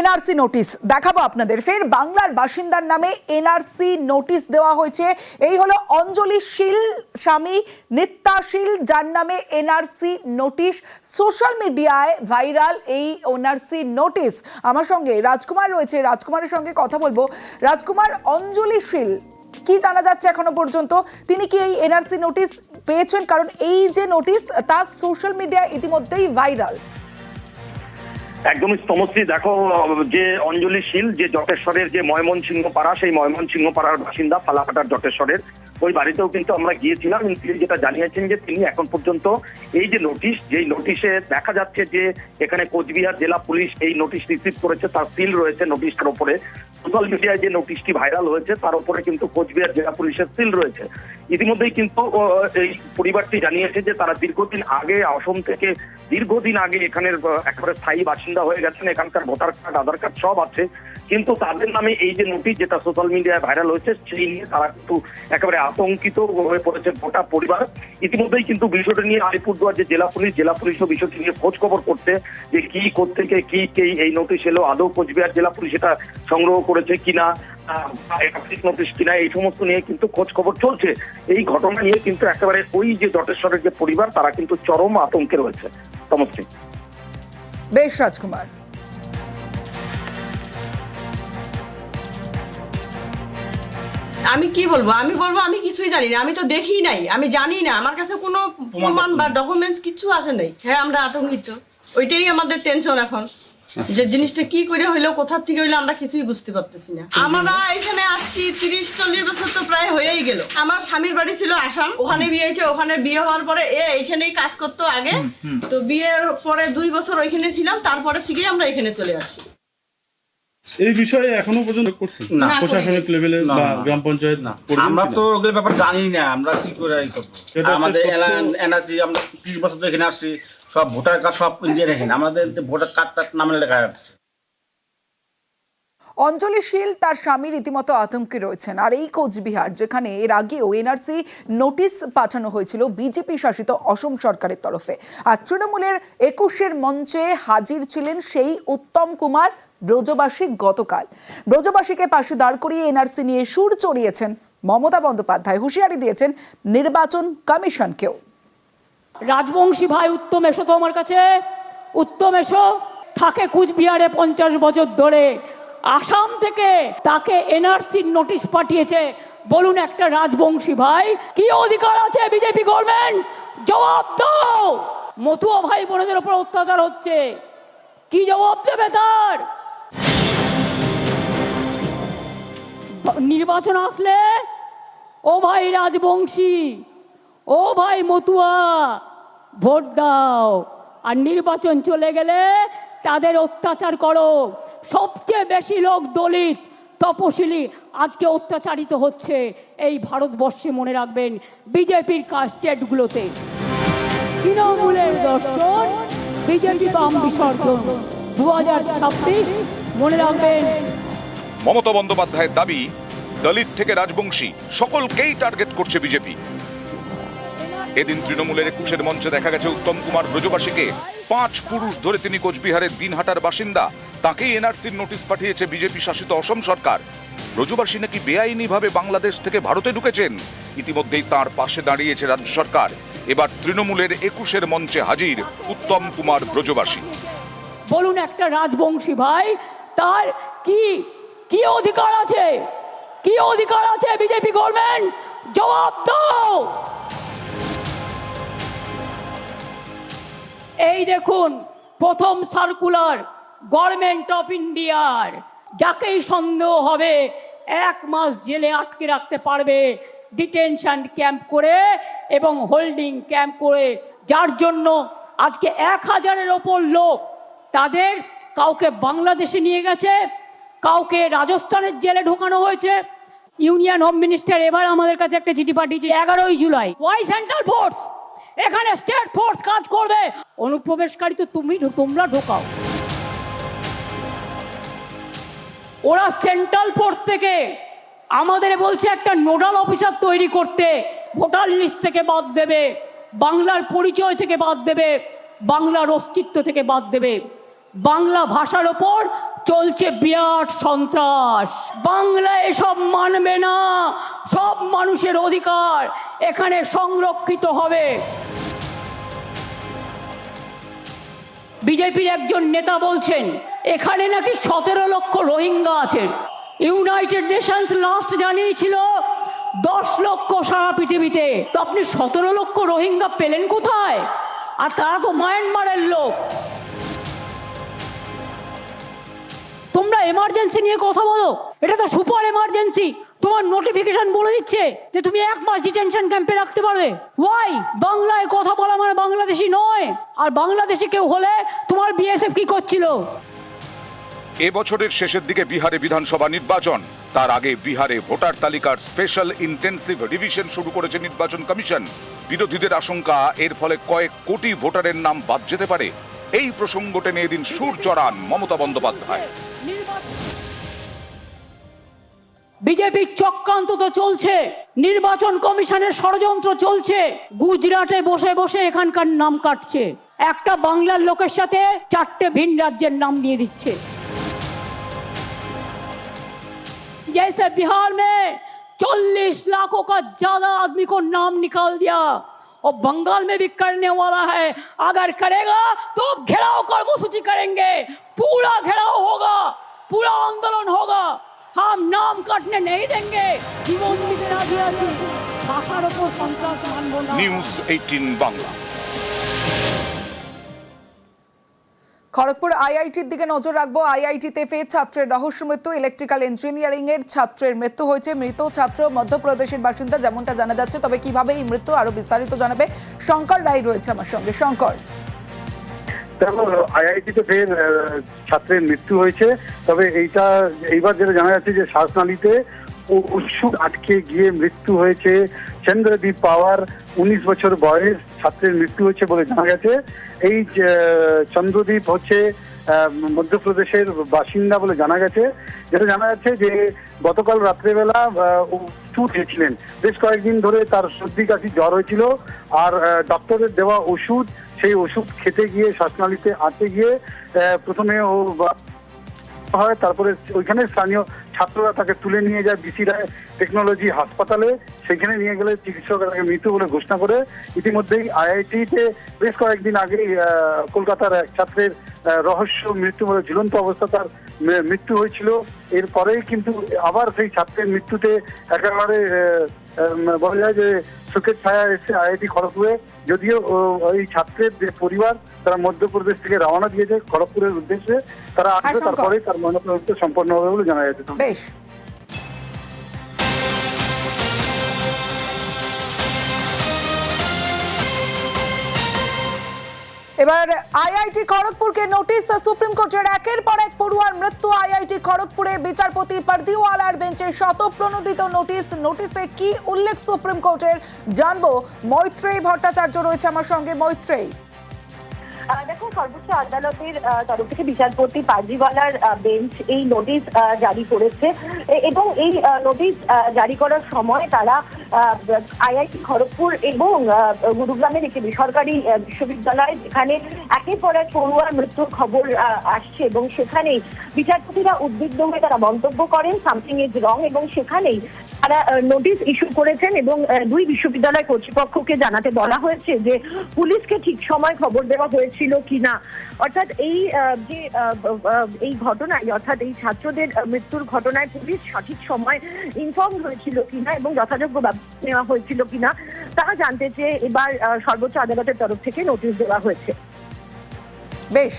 NRC notice দেখাবো আপনাদের। ফের বাংলার বাসিন্দার নামে এনআরসি নোটিশ দেওয়া হয়েছে। এই হলো অঞ্জলি শীল, স্বামী নিত্যাশীল যার নামে NRC notice. Social media viral এই এনআরসি নোটিশ। আমার সঙ্গে রাজকুমার রয়েছে। রাজকুমারের সঙ্গে কথা বলব। রাজকুমার, অঞ্জলি শীল, কি জানা যাচ্ছে এখনও পর্যন্ত? তিনি কি এই এনআরসি নোটিশ পেয়েছেন? কারণ এই যে নোটিশ, তা সোশ্যাল মিডিয়ায় ইতিমধ্যেই ভাইরাল। একদমই সমস্যি দেখো, যে অঞ্জলি শীল, যে জটেশ্বরের যে ময়মনসিংহ পাড়া, সেই ময়মনসিংহ পাড়ার বাসিন্দা ফালাকাটার জটেশ্বরের। ওই বাড়িতেও কিন্তু আমরা গিয়েছিলাম। তিনি যেটা জানিয়েছেন যে তিনি এখন পর্যন্ত এই যে নোটিশ, যেই নোটিশে দেখা যাচ্ছে যে এখানে কোচবিহার জেলা পুলিশ এই নোটিশ রিসিভ করেছে, তার সিল রয়েছে নোটিশটার ওপরে। সোশ্যাল মিডিয়ায় যে নোটিশটি ভাইরাল হয়েছে, তার উপরে কিন্তু কোচবিহার জেলা পুলিশের সিল রয়েছে। ইতিমধ্যেই কিন্তু এই পরিবারটি জানিয়েছে যে তারা দীর্ঘদিন আগে অসম থেকে দীর্ঘদিন আগে এখানের একেবারে স্থায়ী বাসিন্দা হয়ে গেছেন, এখানকার ভোটার কার্ড, আধার কার্ড সব আছে। কিন্তু তাদের নামে এই যে নোটিশ যেটা সোশ্যাল মিডিয়ায় ভাইরাল হয়েছে, সেই নিয়ে তারা কিন্তু একেবারে আতঙ্কিত হয়ে পড়েছে গোটা পরিবার। ইতিমধ্যেই কিন্তু বিষয়টা নিয়ে আলিপুরদুয়ার যে জেলা পুলিশ, জেলা পুলিশও বিষয়টি নিয়ে খোঁজ খবর করছে যে কি থেকে কি, কে এই নোটিশ এলো, আদৌ কোচবিহার জেলা পুলিশ এটা সংগ্রহ করেছে কিনা নোটিশ কিনা, এই সমস্ত নিয়ে কিন্তু খোঁজ খবর চলছে। এই ঘটনা নিয়ে কিন্তু একেবারে ওই যে জটেশ্বরের যে পরিবার, তারা কিন্তু চরম আতঙ্কে রয়েছে। সমস্যা বেশ রাজকুমার। আমি কি বলব? আমি বলব আমি কিছুই জানি না। আমি তো দেখি নাই। আমি জানি না। আমার কাছে কোনো প্রমাণ বা ডকুমেন্টস কিছু আসে নাই। হ্যাঁ আমরা আতঙ্কিত। ওইটাই আমাদের টেনশন এখন। যে জিনিসটা কি করে হইল কোথা থেকে হইল আমরা কিছুই বুঝতে পারতেছি না। আমরা এখানে আসছি তিরিশ চল্লিশ বছর তো প্রায় হয়েই গেল। আমার স্বামীর বাড়ি ছিল আসাম ওখানে বিয়ে হয়েছে ওখানে বিয়ে হওয়ার পরে এ এখানেই কাজ করতো আগে। তো বিয়ের পরে দুই বছর ওইখানে ছিলাম তারপরে থেকেই আমরা এখানে চলে আসি। এই বিষয়ে এখনও পর্যন্ত করছেন না। প্রশাসনিক লেভেলে বা গ্রাম পঞ্চায়েত না। আমরা তো ওগুলো ব্যাপার জানি না আমরা কি করে এই করব? আমাদের এনার্জি আমরা ত্রিশ বছর ধরে এখানে আসছি সব ভোটার কার্ড সব ইন্ডিয়ান এখানে। আমাদের ভোটার কার্ডটার নামে লেখা আছে। অঞ্জলি শীল তার স্বামী রীতিমতো আতঙ্কে রয়েছেন। আর এই কোচবিহার যেখানে এর আগেও এনআরসি নোটিশ পাঠানো হয়েছিল বিজেপি শাসিত অসম সরকারের তরফে। আর তৃণমূলের একুশের মঞ্চে হাজির ছিলেন সেই উত্তম কুমার ব্রজবাসী গতকাল। ব্রজবাসীকে পাশে দাঁড় করিয়ে এনআরসি নিয়ে সুর চড়িয়েছেন মমতা বন্দ্যোপাধ্যায়। হুঁশিয়ারি দিয়েছেন নির্বাচন কমিশনকেও। রাজবংশী ভাই, উত্তম এসো তো আমার কাছে। উত্তম এসো। থাকে কুচবিহারে পঞ্চাশ বছর ধরে। আসাম থেকে তাকে এনআরসির নোটিশ পাঠিয়েছে। বলুন একটা রাজবংশী ভাই, কি অধিকার আছে বিজেপি গভর্নমেন্ট? জবাব দাও। মতুয়া ভাই বোনদের উপর অত্যাচার হচ্ছে। কি জবাব দেবে তার? নির্বাচন আসলে? ও ভাই রাজবংশী, ও ভাই মতুয়া, ভোট দাও। আর নির্বাচন চলে গেলে তাদের অত্যাচার করো। সবচেয়ে বেশি লোক দলিত, তপশিলি আজকে অত্যাচারিত হচ্ছে। এই ভারতবর্ষে মনে রাখবেন বিজেপির স্টেটগুলোতে তৃণমূলের দর্শন, বিজেপি বাম বিসর্জন। দু হাজার ছাব্বিশ, মনে রাখবেন মমতা বন্দ্যোপাধ্যায়ের দাবি, দলিত থেকে রাজবংশী, সকলকেই টার্গেট করছে বিজেপি। এদিন তৃণমূলের একুশের মঞ্চে দেখা গেছে উত্তম কুমার ব্রজবাসীকে। পাঁচ পুরুষ ধরে তিনি কোচবিহারের দিনহাটার বাসিন্দা। তাকেই এনআরসির নোটিশ পাঠিয়েছে বিজেপি শাসিত অসম সরকার। ব্রজবাসী নাকি বেআইনিভাবে বাংলাদেশ থেকে ভারতে ঢুকেছেন? ইতিমধ্যেই তার পাশে দাঁড়িয়েছে রাজ্য সরকার। এবার তৃণমূলের একুশের মঞ্চে হাজির উত্তম কুমার ব্রজবাসী। বলুন একটা রাজবংশী ভাই, তার কি কি অধিকার আছে? কি অধিকার আছে বিজেপি গভর্নমেন্ট জবাব দাও! এই দেখুন, প্রথম সার্কুলার গভর্নমেন্ট অফ ইন্ডিয়ার যাকেই সন্দেহ হবে, এক মাস জেলে আটকে রাখতে পারবে ডিটেনশন ক্যাম্প করে এবং হোল্ডিং ক্যাম্প করে। যার জন্য আজকে এক হাজারের ওপর লোক তাদের কাউকে বাংলাদেশে নিয়ে গেছে কাউকে রাজস্থানের জেলে ঢোকানো হয়েছে। ইউনিয়ন হোম মিনিস্টার এবার আমাদের কাছে একটা চিঠি পাঠিয়েছে, এগারোই জুলাই। ওয়াই সেন্ট্রাল ফোর্স এখানে স্টেট ফোর্স কাজ করবে। অনুপ্রবেশকারী তো তুমি তোমরা ঢোকাও। ওরা সেন্ট্রাল ফোর্স থেকে আমাদের বলছে একটা নোডাল অফিসার তৈরি করতে। ভোটার লিস্ট থেকে বাদ দেবে, বাংলার পরিচয় থেকে বাদ দেবে, বাংলার অস্তিত্ব থেকে বাদ দেবে। বাংলা ভাষার ওপর চলছে বিরাট সন্ত্রাস। বাংলা এসব মানবে না। সব মানুষের অধিকার এখানে সংরক্ষিত হবে। বিজেপির একজন নেতা বলছেন, এখানে নাকি সতেরো লক্ষ রোহিঙ্গা আছেন। ইউনাইটেড নেশনস লাস্ট জানিয়েছিল, দশ লক্ষ সারা পৃথিবীতে। তো আপনি সতেরো লক্ষ রোহিঙ্গা পেলেন কোথায়? আর তারা তো মায়ানমারের লোক। এমার্জেন্সি নিয়ে কথা বলো। এটা তো সুপার এমার্জেন্সি তোমার নোটিফিকেশন বলে দিচ্ছে যে তুমি এক মাস ডিটেনশন ক্যাম্পে রাখতে পারবে। ওয়াই বাংলায় কথা বলা মানে বাংলাদেশি নয়। আর বাংলাদেশি কেউ হলে তোমার বিএসএফ কি করছিল? এ বছরের শেষের দিকে বিহারে বিধানসভা নির্বাচন। তার আগে বিহারে ভোটার তালিকার স্পেশাল ইন্টেন্সিভ রিভিশন শুরু করেছে নির্বাচন কমিশন। বিরোধীদের আশঙ্কা, এর ফলে কয়েক কোটি ভোটারের নাম বাদ যেতে পারে। এই প্রসঙ্গ টেনে এদিন সুর চড়ান মমতা বন্দ্যোপাধ্যায়। বিজেপির চক্রান্ত তো চলছে নির্বাচন কমিশনের ষড়যন্ত্র চলছে গুজরাটে বসে বসে এখানকার নাম কাটছে একটা বাংলার লোকের সাথে চারটে ভিন রাজ্যের নাম দিয়ে দিচ্ছে जैसे बिहार में 40 लाखों का ज्यादा आदमी को नाम निकाल दिया और बंगाल में भी करने वाला है अगर करेगा तो घेराव कर्मसूची करेंगे पूरा घेराव होगा पूरा आंदोलन होगा हम नाम काटने नहीं देंगे জীবন দিতে রাজি আছি ভাষার ওপর সন্ত্রাস মানব না নিউজ এইটিন বাংলা খড়গপুর আইআইটির দিকে নজর রাখবো আইআইটিতে ফের ছাত্রের রহস্য মৃত্যু ইলেকট্রিক্যাল ইঞ্জিনিয়ারিং এর ছাত্রের মৃত্যু হয়েছে মৃত ছাত্র মধ্যপ্রদেশের বাসিন্দা যেমনটা জানা যাচ্ছে তবে কিভাবে এই মৃত্যু আরো বিস্তারিত জানাবে শঙ্কর রায় রয়েছে আমার সঙ্গে শঙ্কর দেখো আইআইটিতে ফের ছাত্রের মৃত্যু হয়েছে। তবে এইটা এইবার যেটা জানা যাচ্ছে যে শ্বাসনালীতে উৎসুক আটকে গিয়ে মৃত্যু হয়েছে। চন্দ্রদীপ পাওয়ার উনিশ বছর বয়স ছাত্রের মৃত্যু হয়েছে বলে জানা গেছে। এই চন্দ্রদীপ হচ্ছে মধ্যপ্রদেশের বাসিন্দা বলে জানা গেছে। যেটা জানা যাচ্ছে যে গতকাল রাত্রেবেলা চুট হয়েছিলেন বেশ কয়েকদিন ধরে তার সর্দি কাশি জ্বর হয়েছিল। আর ডক্টরের দেওয়া ওষুধ সেই ওষুধ খেতে গিয়ে শ্বাসনালীতে আটকে গিয়ে প্রথমে ও হয়, তারপরে ওইখানে স্থানীয় ছাত্ররা তাকে তুলে নিয়ে যায় বিসি রায় টেকনোলজি হাসপাতালে। সেখানে নিয়ে গেলে চিকিৎসকরা তাকে মৃত্যু বলে ঘোষণা করে। ইতিমধ্যেই আইআইটিতে বেশ কয়েকদিন আগেই কলকাতার এক ছাত্রের রহস্য মৃত্যু বলে ঝুলন্ত অবস্থা তার মৃত্যু হয়েছিল। এরপরেই কিন্তু আবার সেই ছাত্রের মৃত্যুতে একেবারে বলা যায় যে সুখের ছায়া এসে আইআইটি খড়গপুরে। যদিও এই ছাত্রের যে পরিবার তারা মধ্যপ্রদেশ থেকে রওনা দিয়েছে খড়গপুরের উদ্দেশ্যে। তারা আসবে। তারপরে তার ময়নাতদন্ত সম্পন্ন হবে বলে জানা যাচ্ছে বেশ। এবার আইআইটি খড়গপুরকে নোটিশ সুপ্রিম কোর্টের একের পর এক পড়ুয়ার মৃত্যু। আইআইটি খড়গপুরে বিচারপতি পারদিওয়ালার বেঞ্চে শতপ্রণোদিত নোটিশ নোটিশে কি উল্লেখ সুপ্রিম কোর্টের জানব। মৈত্রেয়ী ভট্টাচার্য রয়েছে আমার সঙ্গে। মৈত্রেয়ী। দেখো, সর্বোচ্চ আদালতের তরফ থেকে বিচারপতি পারজিওয়ালার বেঞ্চ এই নোটিশ জারি করেছে। এবং এই নোটিশ জারি করার সময় তারা আইআইটি খড়গপুর এবং গুরুগ্রামের একটি বেসরকারি বিশ্ববিদ্যালয় যেখানে একের পর এক পড়ুয়ার মৃত্যুর খবর আসছে এবং সেখানেই বিচারপতিরা উদ্বিগ্ন হয়ে তারা মন্তব্য করেন সামথিং ইজ রং এবং সেখানেই তারা নোটিশ ইস্যু করেছেন এবং দুই বিশ্ববিদ্যালয় কর্তৃপক্ষকে জানাতে বলা হয়েছে যে পুলিশকে ঠিক সময় খবর দেওয়া হয়েছিল কিনা। অর্থাৎ এই যে এই ঘটনায়, অর্থাৎ এই ছাত্রদের মৃত্যুর ঘটনায় পুলিশ সঠিক সময় ইনফর্ম হয়েছিল কিনা এবং যথাযোগ্য ব্যবস্থা নেওয়া হয়েছিল কিনা, তারা জানতে চেয়ে এবার সর্বোচ্চ আদালতের তরফ থেকে নোটিশ দেওয়া হয়েছে। বেশ।